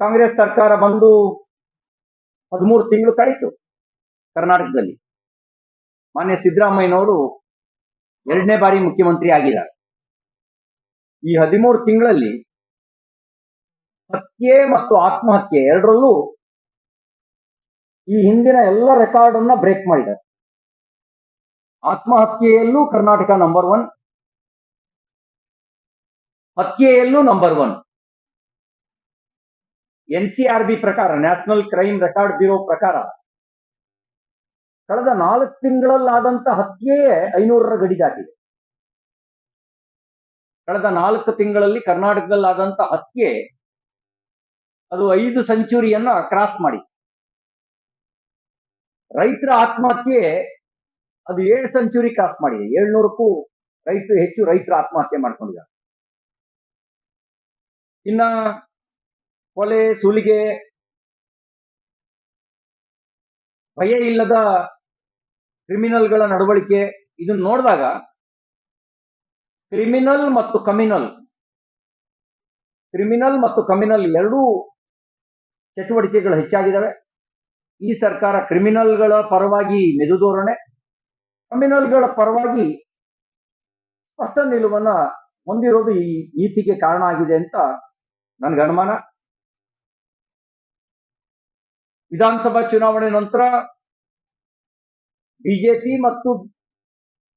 ಕಾಂಗ್ರೆಸ್ ಸರ್ಕಾರ ಬಂದು ಹದಿಮೂರು ತಿಂಗಳು ಕಳೀತು ಕರ್ನಾಟಕದಲ್ಲಿ. ಮಾನ್ಯ ಸಿದ್ದರಾಮಯ್ಯನವರು ಎರಡನೇ ಬಾರಿ ಮುಖ್ಯಮಂತ್ರಿ ಆಗಿದ್ದಾರೆ. ಈ ಹದಿಮೂರು ತಿಂಗಳಲ್ಲಿ ಹತ್ಯೆ ಮತ್ತು ಆತ್ಮಹತ್ಯೆ ಎರಡರಲ್ಲೂ ಈ ಹಿಂದಿನ ಎಲ್ಲ ರೆಕಾರ್ಡ್ ಅನ್ನ ಬ್ರೇಕ್ ಮಾಡಿದ್ದಾರೆ. ಆತ್ಮಹತ್ಯೆಯಲ್ಲೂ ಕರ್ನಾಟಕ ನಂಬರ್ ಒನ್ ಹತ್ಯೆಯಲ್ಲೂ ನಂಬರ್ ಒನ್ ಎನ್ ಬಿ ಪ್ರಕಾರ, ನ್ಯಾಷನಲ್ ಕ್ರೈಮ್ ರೆಕಾರ್ಡ್ ಬ್ಯೂರೋ ಪ್ರಕಾರ, ಕಳೆದ ನಾಲ್ಕು ತಿಂಗಳಲ್ಲಾದಂತ ಹತ್ಯೆಯೇ ಐನೂರರ ಗಡಿ ದಾಟಿದೆ. ಕಳೆದ ನಾಲ್ಕು ತಿಂಗಳಲ್ಲಿ ಕರ್ನಾಟಕದಲ್ಲಾದಂತಹ ಹತ್ಯೆ ಅದು ಐದು ಸೆಂಚುರಿಯನ್ನ ಕ್ರಾಸ್ ಮಾಡಿ. ರೈತರ ಆತ್ಮಹತ್ಯೆ ಅದು ಏಳು ಸೆಂಚುರಿ ಕ್ರಾಸ್ ಮಾಡಿದೆ. ಏಳ್ನೂರಕ್ಕೂ ರೈತರು ಹೆಚ್ಚು ರೈತರು ಆತ್ಮಹತ್ಯೆ ಮಾಡ್ಕೊಂಡಿದ್ದಾರೆ. ಇನ್ನ ಕೊಲೆ ಸುಲಿಗೆ, ಭಯ ಇಲ್ಲದ ಕ್ರಿಮಿನಲ್ಗಳ ನಡವಳಿಕೆ ಇದನ್ನ ನೋಡಿದಾಗ ಕ್ರಿಮಿನಲ್ ಮತ್ತು ಕಮಿನಲ್ ಕ್ರಿಮಿನಲ್ ಮತ್ತು ಕಮಿನಲ್ ಎರಡೂ ಚಟುವಟಿಕೆಗಳು ಹೆಚ್ಚಾಗಿದ್ದಾವೆ ಈ ಸರ್ಕಾರ ಕ್ರಿಮಿನಲ್ಗಳ ಪರವಾಗಿ ಮೆದು ಧೋರಣೆ ಕಮ್ಯುನಲ್ಗಳ ಪರವಾಗಿ ಸ್ಪಷ್ಟ ನಿಲುವನ್ನ ಹೊಂದಿರೋದು ಈ ನೀತಿಗೆ ಕಾರಣ ಆಗಿದೆ ಅಂತ ನನ್ಗೆ ಅನುಮಾನ. ವಿಧಾನಸಭಾ ಚುನಾವಣೆ ನಂತರ ಬಿಜೆಪಿ ಮತ್ತು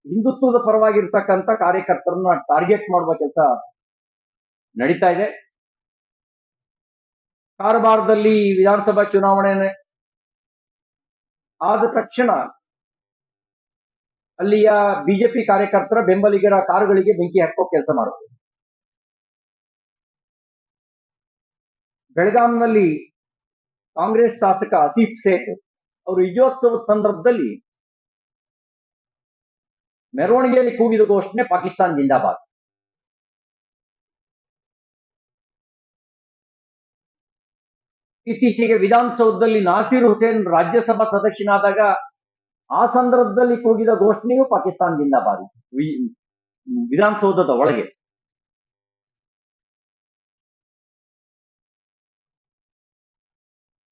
ಹಿಂದುತ್ವದ ಪರವಾಗಿರ್ತಕ್ಕಂಥ ಕಾರ್ಯಕರ್ತರನ್ನ ಟಾರ್ಗೆಟ್ ಮಾಡುವ ಕೆಲಸ ನಡೀತಾ ಇದೆ. ಕಾರವಾರದಲ್ಲಿ ವಿಧಾನಸಭಾ ಚುನಾವಣೆ ಆದ ತಕ್ಷಣ ಅಲ್ಲಿಯ ಬಿಜೆಪಿ ಕಾರ್ಯಕರ್ತರ ಬೆಂಬಲಿಗರ ಕಾರುಗಳಿಗೆ ಬೆಂಕಿ ಹಾಕೋ ಕೆಲಸ ಮಾಡುತ್ತೆ ಬೆಳಗಾಂನಲ್ಲಿ ಕಾಂಗ್ರೆಸ್ ಶಾಸಕ ಆಸೀಫ್ ಶೇಖ್ ಅವರು ವಿಜಯೋತ್ಸವದ ಸಂದರ್ಭದಲ್ಲಿ ಮೆರವಣಿಗೆಯಲ್ಲಿ ಕೂಗಿದ ಘೋಷಣೆ ಪಾಕಿಸ್ತಾನ್ ಜಿಂದಾಬಾದ್. ಇತ್ತೀಚೆಗೆ ವಿಧಾನಸೌಧದಲ್ಲಿ ನಾಸೀರ್ ಹುಸೇನ್ ರಾಜ್ಯಸಭಾ ಸದಸ್ಯನಾದಾಗ ಆ ಸಂದರ್ಭದಲ್ಲಿ ಕೂಗಿದ ಘೋಷಣೆಯು ಪಾಕಿಸ್ತಾನ್ ಜಿಂದಾಬಾದ್. ವಿಧಾನಸೌಧದ ಒಳಗೆ.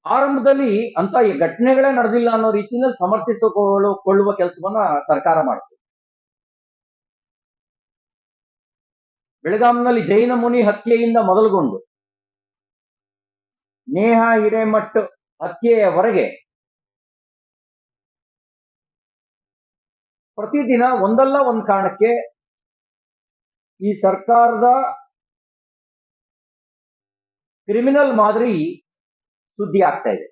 ಆರಂಭದಲ್ಲಿ ಅಂತ ಘಟನೆಗಳೇ ನಡೆದಿಲ್ಲ ಅನ್ನೋ ರೀತಿಯಲ್ಲಿ ಸಮರ್ಥಿಸಿಕೊಳ್ಳುವ ಕೆಲಸವನ್ನ ಸರ್ಕಾರ ಮಾಡುತ್ತೆ ಬೆಳಗಾಂನಲ್ಲಿ ಜೈನ ಮುನಿ ಹತ್ಯೆಯಿಂದ ಮೊದಲುಗೊಂಡು. ನೇಹ ಹಿರೇಮಠ್ ಹತ್ಯೆಯವರೆಗೆ ಪ್ರತಿದಿನ ಒಂದಲ್ಲ ಒಂದು ಕಾರಣಕ್ಕೆ ಈ ಸರ್ಕಾರದ ಕ್ರಿಮಿನಲ್ ಮಾದರಿ ಸುದ್ದಿ ಆಗ್ತಾ ಇದೆ